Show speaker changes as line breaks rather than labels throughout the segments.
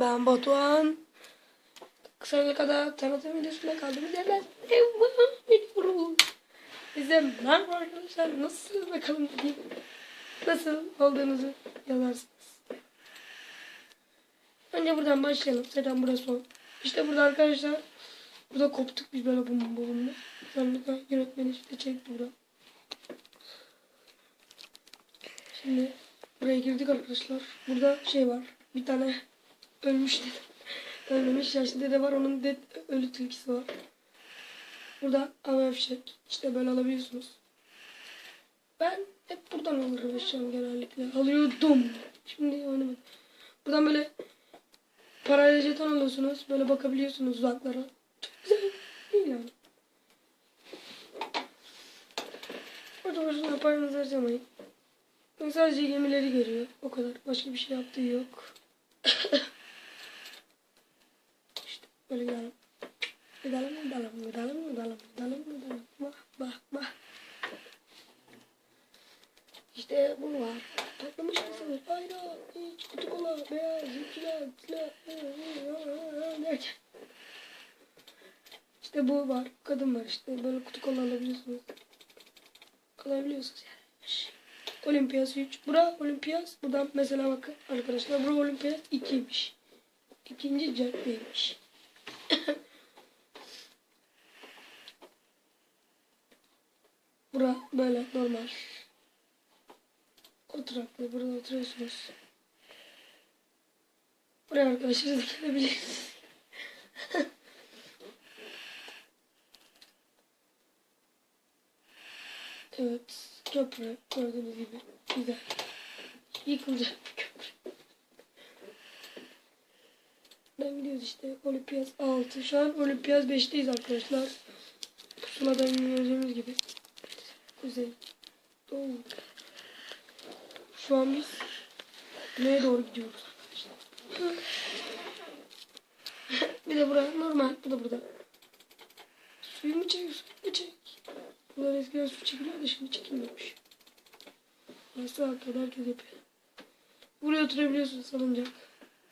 Ben Batuhan. Kısa bir kadar tanıtım videosuna kaldığımız yerden devam ediyoruz. Bize merhaba arkadaşlar nasılsınız bakalım diyeyim. Nasıl olduğunuzu yazarsınız. Önce buradan başlayalım. Zaten burası son. İşte burada arkadaşlar. Burada koptuk biz böyle bum bumla. Sonra yönetmeni işte çekti burada. Şimdi buraya girdik arkadaşlar. Burada şey var. Bir tane ölmüş dede. Ölmemiş yaşlı dede var. Onun de ölü tilkisi var. Burada ama fişek. İşte böyle alabiliyorsunuz. Ben hep buradan alırım eşyamı genellikle. Alıyordum. Şimdi oynamadım. Buradan böyle parayla jeton alıyorsunuz. Böyle bakabiliyorsunuz uzaklara. Çok güzel. Değil yani. Burada boşuna paranızı harcamayın. Sadece gemileri görüyor. O kadar. Başka bir şey yaptığı yok. gidelim. Gidelim, gidelim, gidelim, gidelim, gidelim, gidelim. Bak, bak, bak. İşte bu var. Patlamış ayran, iç, kutu kola, beyaz, ikiler, ikiler, derken. İşte bu var. Kadın var işte. Böyle kutu kola alabiliyorsunuz. Alabiliyorsunuz yani. Olimpiyas 3. Bura Olimpiyas. Buradan mesela bakın arkadaşlar. Bura Olimpiyas 2'ymiş. İkinci caddeymiş. Bura böyle normal. Oturaklı. Burada oturuyorsunuz. Buraya arkadaşlar da gelebilirsiniz. evet. Köprü. Gördüğünüz gibi. Güzel. Yıkılacak bir köprü. Ben gidiyoruz işte. Olimpiyat 6. Şu an Olimpiyat 5'teyiz arkadaşlar. Pusuladan gördüğünüz gibi. Kuzey. Doğu. Şu an biz neye doğru gidiyoruz arkadaşlar. bir de buraya normal. Bu da burada. Suyu mu çek? Suyu mu çek? Bunlar eskiden su çekiliyordu şimdi çekilmiyormuş. Nasıl hakikaten herkes yapıyor. Buraya oturabiliyorsun salıncak.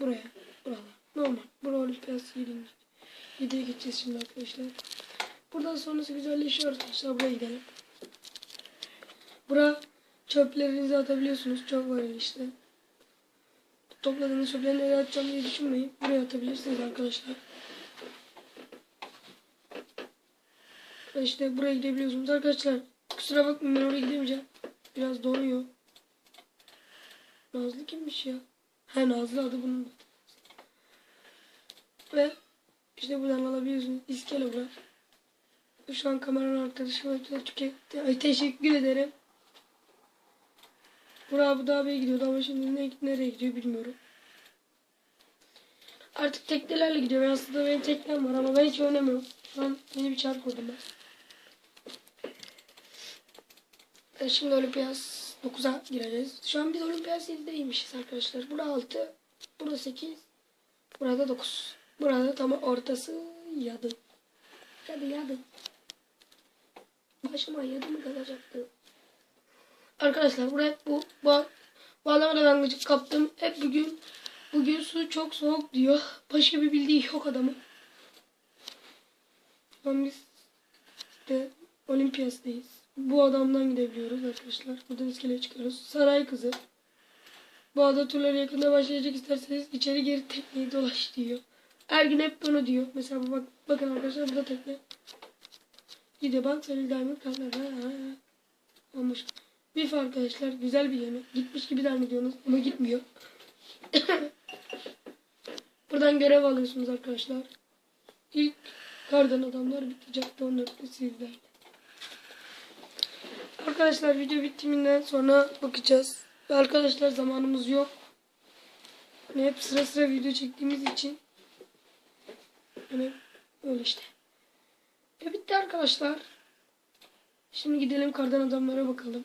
Buraya. Buralar. Normal. Bura olimpiyat 7. 7'ye geçeceğiz şimdi arkadaşlar. Buradan sonrası güzelleşiyor arkadaşlar. Buraya gidelim. Bura çöplerinizi atabiliyorsunuz. Çok var işte. Topladığınız çöpleri nereye atacağım diye düşünmeyin. Buraya atabilirsiniz arkadaşlar. İşte buraya gidebiliyorsunuz arkadaşlar. Kusura bakmayın ben oraya gidemeyeceğim. Biraz donuyor. Nazlı kimmiş ya? He Nazlı adı bunun. Ve işte buradan alabiliyorsunuz. İskele bura. Şu an kameranın arkadaşıma. Ay teşekkür ederim. Bura Abu Dhabi'ye gidiyordu ama şimdi ne, nereye gidiyor bilmiyorum. Artık teknelerle gidiyor. Ben aslında benim teknem var ama ben hiç oynamıyorum. Şu an yeni bir çark kurdum ben. E, Şimdi Olimpiyat 9'a gireceğiz. Şu an biz Olimpiyat 7'deymişiz arkadaşlar. Burada 6, burada 8, burada 9. Burada tam ortası yadı. Yadı yadı. Başıma yadı mı kalacaktı? Arkadaşlar buraya bu, bağlamada ben gıcık kaptım. Hep bugün bugün su çok soğuk diyor. Başka bir bildiği yok adamın. An biz işte Olimpiyas'tayız. Bu adamdan gidebiliyoruz arkadaşlar. Buradan iskeleye çıkıyoruz. Saray kızı. Bu ada turları yakında başlayacak isterseniz içeri geri tekneyi dolaş diyor. Her gün hep bunu diyor. Mesela bak, bakın arkadaşlar burada tekne. Gidiyor bak Selil Diamond kallar. Olmuş. Bif arkadaşlar güzel bir yemek. Gitmiş gibi zannediyorsunuz ama gitmiyor. Buradan görev alıyorsunuz arkadaşlar. İlk kardan adamlar bitecek. 14'te sizlerle. Arkadaşlar video bitiminden sonra bakacağız. Arkadaşlar zamanımız yok. Yani hep sıra sıra video çektiğimiz için. Yani öyle işte. Ve bitti arkadaşlar. Şimdi gidelim kardan adamlara bakalım.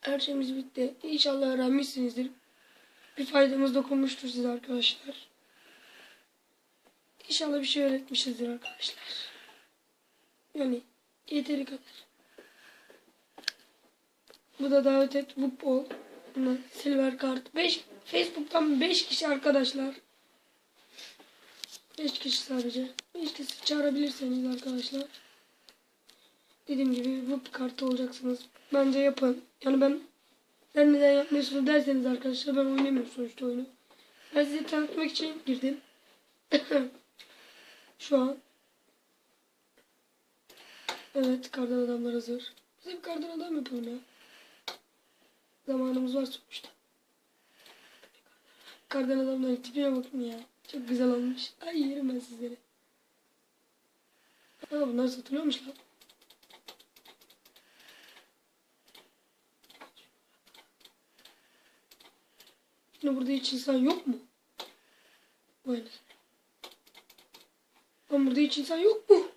Her şeyimiz bitti. İnşallah öğrenmişsinizdir. Bir faydamız dokunmuştur size arkadaşlar. İnşallah bir şey öğretmişizdir arkadaşlar. Yani yeteri kadar. Bu da davet et futbol. Buna silver kart. 5 Facebook'tan 5 kişi arkadaşlar. 5 kişi sadece. 5 kişi çağırabilirseniz arkadaşlar. Dediğim gibi bu kartı olacaksınız. Bence yapın. Yani ben ben neden yapmıyorsunuz derseniz arkadaşlar ben oynamıyorum sonuçta oyunu. Ben size tanıtmak için girdim. Şu an. Evet kardan adamlar hazır. Bize bir kardan adam yapalım ya. Zamanımız var sonuçta. Kardan adamların tipine bakın ya. Çok güzel olmuş. Ay yerim ben sizleri. Aa bunlar satılıyormuş lan. Şimdi burada hiç insan yok mu? Anasını. Lan burada hiç insan yok mu?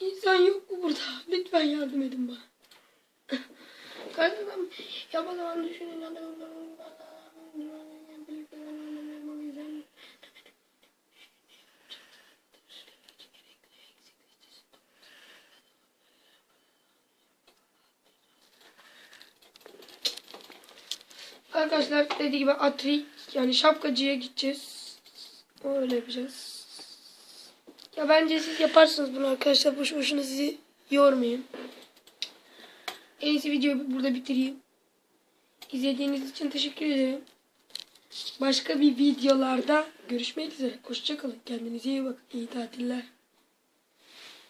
İnsan yok mu burada? Lütfen yardım edin bana. Kardeşim ya bana ben düşünün. Arkadaşlar dediği gibi atri yani şapkacıya gideceğiz. Öyle yapacağız. Ya bence siz yaparsınız bunu arkadaşlar. Boşu boşuna sizi yormayın. En iyisi videoyu burada bitireyim. İzlediğiniz için teşekkür ederim. Başka bir videolarda görüşmek üzere. Hoşçakalın. Kendinize iyi bakın. İyi tatiller.